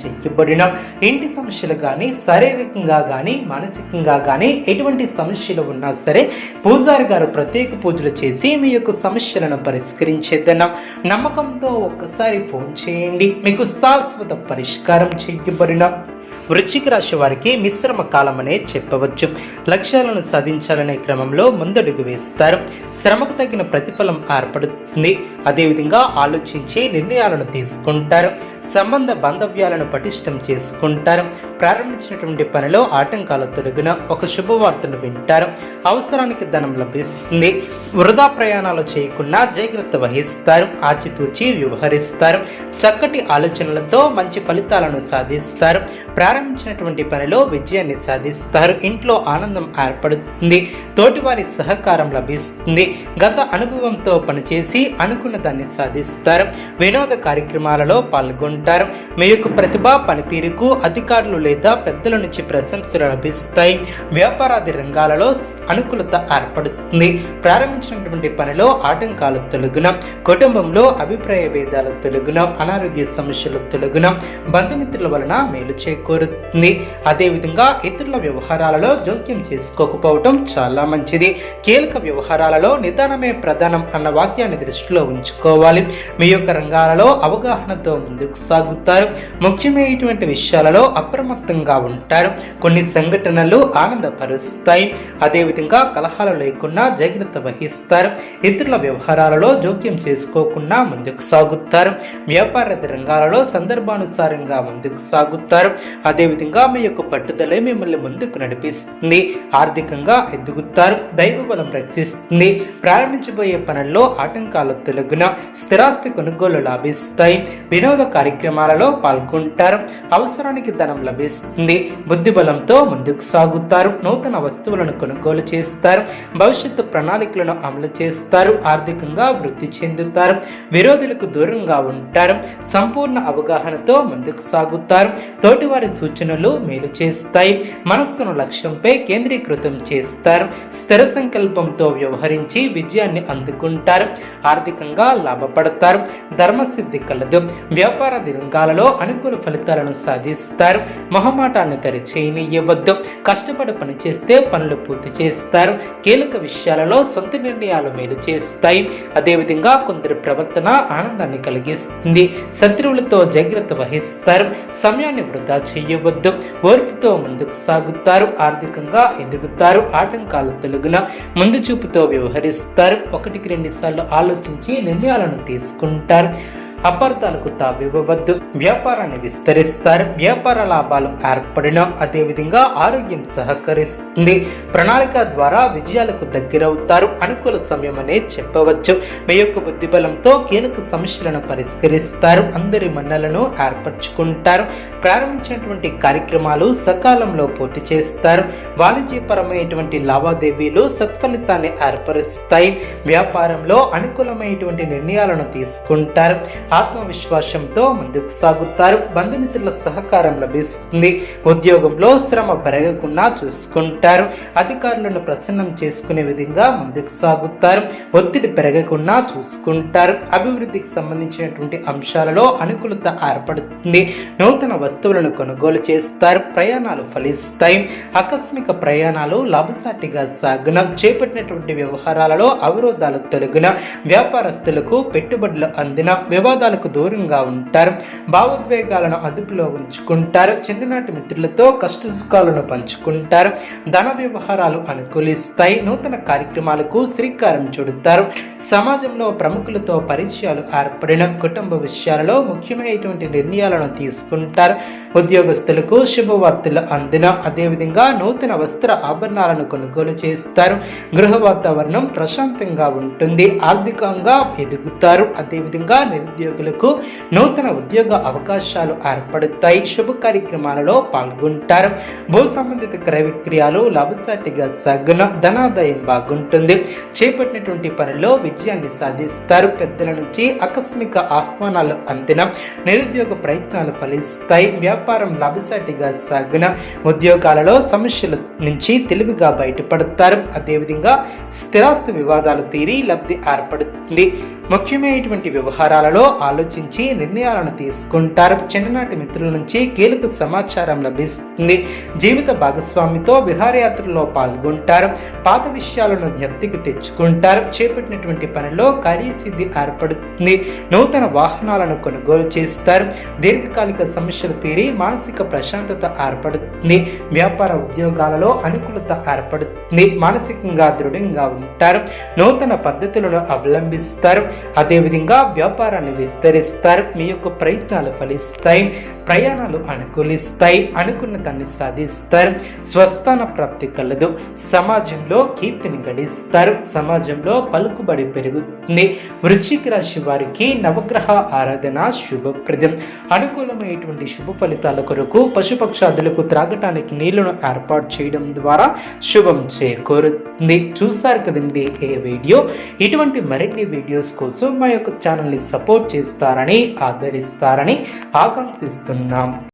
చేయబడిన ఇంటి సమస్యలు కానీ శారీరకంగా కానీ మానసికంగా కానీ ఎటువంటి సమస్యలు ఉన్నా సరే పూజారి గారు ప్రత్యేక పూజలు చేసి మీ యొక్క సమస్యలను పరిష్కరించేద్దన్న. నమ్మకంతో ఒక్కసారి ఫోన్ చేయండి. మీకు శాశ్వత పరిష్కారం చేయబడిన వృశ్చిక రాశి వారికి మిశ్రమ కాలం అనే చెప్పవచ్చు. లక్ష్యాలను సాధించాలనే క్రమంలో ముందడుగు వేస్తారు. శ్రమకు తగిన ప్రతిఫలం ఏర్పడుతుంది. అదేవిధంగా ఆలోచించి నిర్ణయాలను తీసుకుంటారు. సంబంధ బాంధవ్యాలను పటిష్టం చేసుకుంటారు. ప్రారంభించినటువంటి పనిలో ఆటంకాలు తొలగిన ఒక శుభవార్తను వింటారు. అవసరానికి ధనం లభిస్తుంది. వృధా ప్రయాణాలు చేయకుండా జాగ్రత్త వహిస్తారు. ఆచితూచి వ్యవహరిస్తారు. చక్కటి ఆలోచనలతో మంచి ఫలితాలను సాధిస్తారు. ప్రారంభించినటువంటి పనిలో విజయాన్ని సాధిస్తారు. ఇంట్లో ఆనందం ఏర్పడుతుంది. తోటివారి సహకారం లభిస్తుంది. గత అనుభవంతో పనిచేసి అనుకున్న దాన్ని సాధిస్తారు. వినోద కార్యక్రమాలలో పాల్గొంటారు. మీ యొక్క ప్రతిభ పనితీరుకు అధికారులు లేదా పెద్దల నుంచి ప్రశంసలు లభిస్తాయి. వ్యాపారాది రంగాలలో అనుకూలత ఏర్పడుతుంది. ప్రారంభించినటువంటి పనిలో ఆటంకాలు తొలగున కుటుంబంలో అభిప్రాయ భేదాలు తొలగున అనారోగ్య సమస్యలు తొలగున బంధుమిత్రుల వలన మేలు చేకూరుతుంది. అదేవిధంగా ఇతరుల వ్యవహారాలలో జోక్యం చేసుకోకపోవటం చాలా మంచిది. కీలక వ్యవహారాలలో నిదానమే ప్రధానం అన్న వాక్యాన్ని దృష్టిలో పెంచుకోవాలి మీ యొక్క రంగాలలో అవగాహనతో ముందుకు సాగుతారు. ముఖ్యమైనటువంటి విషయాలలో అప్రమత్తంగా ఉంటారు. కొన్ని సంఘటనలు ఆనందపరుస్తాయి. అదేవిధంగా కలహాలు లేకుండా జాగ్రత్త వహిస్తారు. ఇతరుల వ్యవహారాలలో జోక్యం చేసుకోకుండా ముందుకు సాగుతారు. వ్యాపార రంగాలలో సందర్భానుసారంగా ముందుకు సాగుతారు. అదేవిధంగా మీ యొక్క పట్టుదలే మిమ్మల్ని ముందుకు నడిపిస్తుంది. ఆర్థికంగా ఎదుగుతారు. దైవ బలం రక్షిస్తుంది. ప్రారంభించబోయే పనుల్లో ఆటంకాలు తొలగున స్థిరాస్తి కొనుగోలు లభిస్తాయి. వినోద కార్యక్రమాలలో పాల్గొంటారు. అవసరానికి ధనం లభిస్తుంది. బుద్ధిబలంతో ముందుకు సాగుతారు. నూతన వస్తువులను కొనుగోలు చేస్తారు. భవిష్యత్తు ప్రణాళికలను అమలు చేస్తారు. ఆర్థికంగా వృద్ధి చెందుతారు. విరోధులకు దూరంగా ఉంటారు. సంపూర్ణ అవగాహనతో ముందుకు సాగుతారు. తోటివారి సూచనలు మేలు చేస్తాయి. మనస్సును లక్ష్యంపై కేంద్రీకృతం చేస్తారు. స్థిర సంకల్పంతో వ్యవహరించి విజయాన్ని అందుకుంటారు. ఆర్థికంగా లాభపడతారు. ధర్మసిద్ధి కలదు. వ్యాపార రంగాలలో అనుకూల ఫలితాలను సాధిస్తారు. మొహమాటాన్ని తెరచేయనివ్వద్దు కష్టపడి పనిచేస్తే పనులు పూర్తి చేస్తారు. కీలక విషయాలలో సొంత నిర్ణయాలు మేలు చేస్తాయి. అదేవిధంగా కొందరి ప్రవర్తన ఆనందాన్ని కలిగిస్తుంది. శత్రువులతో జాగ్రత్త వహిస్తారు. సమయాన్ని వృధా చేయవద్దు. ఓర్పుతో ముందుకు సాగుతారు. ఆర్థికంగా ఎదుగుతారు. ఆటంకాలు తొలగిన ముందు చూపుతో వ్యవహరిస్తారు. ఒకటికి రెండు సార్లు ఆలోచించి నిర్ణయాలను తీసుకుంటారు. అపార్థాలకు తావివ్వవద్దు వ్యాపారాన్ని విస్తరిస్తారు. వ్యాపార లాభాలు ఏర్పడిన అదేవిధంగా ఆరోగ్యం సహకరిస్తుంది. ప్రణాళిక ద్వారా విజయాలకు దగ్గరవుతారు. అనుకూల సమయం అనే చెప్పవచ్చు. మీ యొక్క బుద్ధి బలంతో కీలక సమస్యలను పరిష్కరిస్తారు. అందరి మన్నలను ఏర్పరచుకుంటారు. ప్రారంభించినటువంటి కార్యక్రమాలు సకాలంలో పూర్తి చేస్తారు. వాణిజ్యపరమైనటువంటి లావాదేవీలు సత్ఫలితాన్ని ఏర్పరుస్తాయి. వ్యాపారంలో అనుకూలమైనటువంటి నిర్ణయాలను తీసుకుంటారు. ఆత్మవిశ్వాసంతో ముందుకు సాగుతారు. బంధుమిత్రుల సహకారం లభిస్తుంది. ఉద్యోగంలో శ్రమ పెరగకుండా చూసుకుంటారు. అధికారులను ప్రసన్నం చేసుకునే విధంగా ముందుకు సాగుతారు. ఒత్తిడి పెరగకుండా చూసుకుంటారు. అభివృద్ధికి సంబంధించినటువంటి అంశాలలో అనుకూలత ఏర్పడుతుంది. నూతన వస్తువులను కొనుగోలు చేస్తారు. ప్రయాణాలు ఫలిస్తాయి. ఆకస్మిక ప్రయాణాలు లాభసాటిగా సాగున. చేపట్టినటువంటి వ్యవహారాలలో అవరోధాలు తొలగిన. వ్యాపారస్తులకు పెట్టుబడులు అందిన. వినోదాలకు దూరంగా ఉంటారు. భావోద్వేగాలను అదుపులో ఉంచుకుంటారు. చిన్ననాటి మిత్రులతో కష్ట సుఖాలను పంచుకుంటారు. ధన వ్యవహారాలు అనుకూలిస్తాయి. నూతన కార్యక్రమాలకు శ్రీకారం చుడతారు. సమాజంలో ప్రముఖులతో పరిచయాలు ఏర్పడిన కుటుంబ విషయాలలో ముఖ్యమైనటువంటి నిర్ణయాలను తీసుకుంటారు. ఉద్యోగస్తులకు శుభవార్తలు అందిన అదేవిధంగా నూతన వస్త్ర ఆభరణాలను కొనుగోలు చేస్తారు. గృహ వాతావరణం ప్రశాంతంగా ఉంటుంది. ఆర్థికంగా ఎదుగుతారు. అదేవిధంగా నిరుద్యోగ ఉద్యోగులకు నూతన ఉద్యోగ అవకాశాలు ఏర్పడతాయి. శుభ కార్యక్రమాలలో పాల్గొంటారు. భూ సంబంధిత క్రయ విక్రయాలు లాభసాటిగా సగుణ ధనాదాయం బాగుంటుంది. చేపట్టినటువంటి పనిలో విజయాన్ని సాధిస్తారు. పెద్దల నుంచి ఆకస్మిక ఆహ్వానాలు అందిన నిరుద్యోగ ప్రయత్నాలు ఫలిస్తాయి. వ్యాపారం లాభసాటిగా సాగున ఉద్యోగాలలో సమస్యల నుంచి తెలివిగా బయటపడతారు. అదేవిధంగా స్థిరాస్తి వివాదాలు తీరి లబ్ధి ఏర్పడుతుంది. ముఖ్యమైనటువంటి వ్యవహారాలలో ఆలోచించి నిర్ణయాలను తీసుకుంటారు. చిన్ననాటి మిత్రుల నుంచి కీలక సమాచారం లభిస్తుంది. జీవిత భాగస్వామితో విహారయాత్రలో పాల్గొంటారు. పాత విషయాలను జ్ఞప్తికి తెచ్చుకుంటారు. చేపట్టినటువంటి పనిలో కార్యసిద్ధి ఏర్పడుతుంది. నూతన వాహనాలను కొనుగోలు చేస్తారు. దీర్ఘకాలిక సమస్యలు తీరి మానసిక ప్రశాంతత ఏర్పడుతుంది. వ్యాపార ఉద్యోగాలలో అనుకూలత ఏర్పడుతుంది. మానసికంగా దృఢంగా ఉంటారు. నూతన పద్ధతులను అవలంబిస్తారు. అదేవిధంగా వ్యాపారాన్ని విస్తరిస్తారు మీ యొక్క ప్రయత్నాలు ఫలిస్తాయి ప్రయాణాలు అనుకూలిస్తాయి అనుకున్న దాన్ని సాధిస్తారు స్వస్థాన ప్రాప్తి కలదు. సమాజంలో కీర్తిని గడిస్తారు సమాజంలో పలుకుబడి పెరుగుతుంది. వృశ్చిక రాశి వారికి నవగ్రహ ఆరాధన శుభప్రదం. అనుకూలమైనటువంటి శుభ ఫలితాల కొరకు పశుపక్షాదులకు త్రాగటానికి నీళ్ళను ఏర్పాటు చేయడం ద్వారా శుభం చేకూరుతుంది. చూసారు కదండి ఏ వీడియో? ఇటువంటి మరిన్ని వీడియోస్ కోసం మా యొక్క ఛానల్ని సపోర్ట్ చేస్తారని ఆదరిస్తారని ఆకాంక్షిస్తున్నాం.